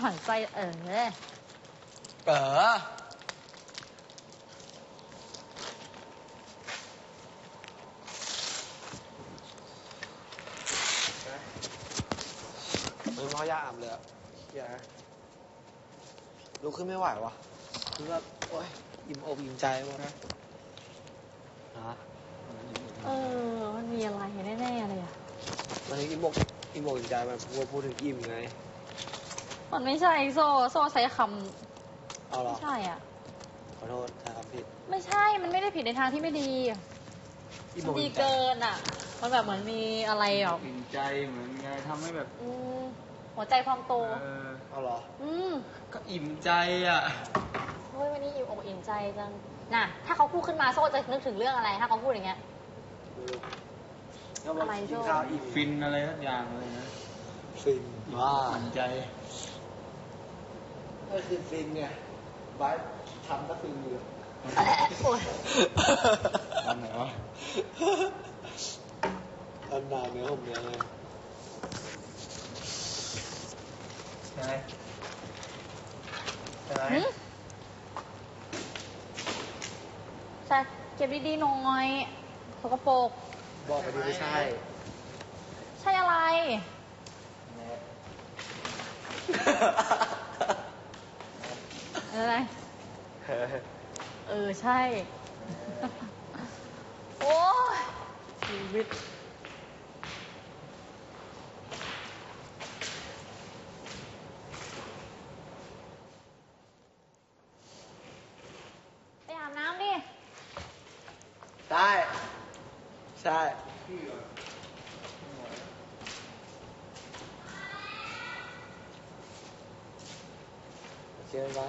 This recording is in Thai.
หมั่นไส้เออเออเฮ้ยพ่อยาอาบเลยอะอย่าลุกขึ้นไม่ไหววะคือแบบโอ๊ยอิ่มอกอิ่มใจหมดนะฮะเออ มันมีอะไรแน่ๆเลยอะ มันถึงอิ่มอกอิ่มอกอิ่มใจมันพูดพูดถึงอิ่มไง มันไม่ใช่โซ่โซ่ใช้คเอาำเหรอไม่ใช่อะ ขอโทษถ้าทำผิดไม่ใช่ มันไม่ได้ผิดในทางที่ไม่ดีอิ่มมัอนกดีอิ่มใจเกินอะ มันแบบเหมือนมีอะไรแบบอิ่มใจเหมือนไงทำให้แบบอืมหัวใจพองโต เออเอาเหรอ อืมก็อิ่มใจอะ เฮ้ยวันนี้อิ่มอกอิ่มใจจัง น่ะ ถ้าเขาพูดขึ้นมาโซ่จะนึกถึงเรื่องอะไร ถ้าเขาพูดอย่างเงี้ยไม่รู้ก็บอกอะไรกินโจ้ข้าวอิ่มฟินอะไรสักอย่างเลยนะฟินว่าอิ่มใจ ก็คือฟินไงบายทำก็ฟินอยู่โอ้ยทำไหนวะทำนานเนื้อผมเนื้อเลยใช่ไหมใช่ไหมหึใช่เก็บดีๆหน่อยสกปรกบอกไปดีไม่ใช่ ใช่อะไรอะไร เออ ใช่ โอ้ยชีวิต ไปอาบน้ำดิ ได้ ใช่โอเคไหม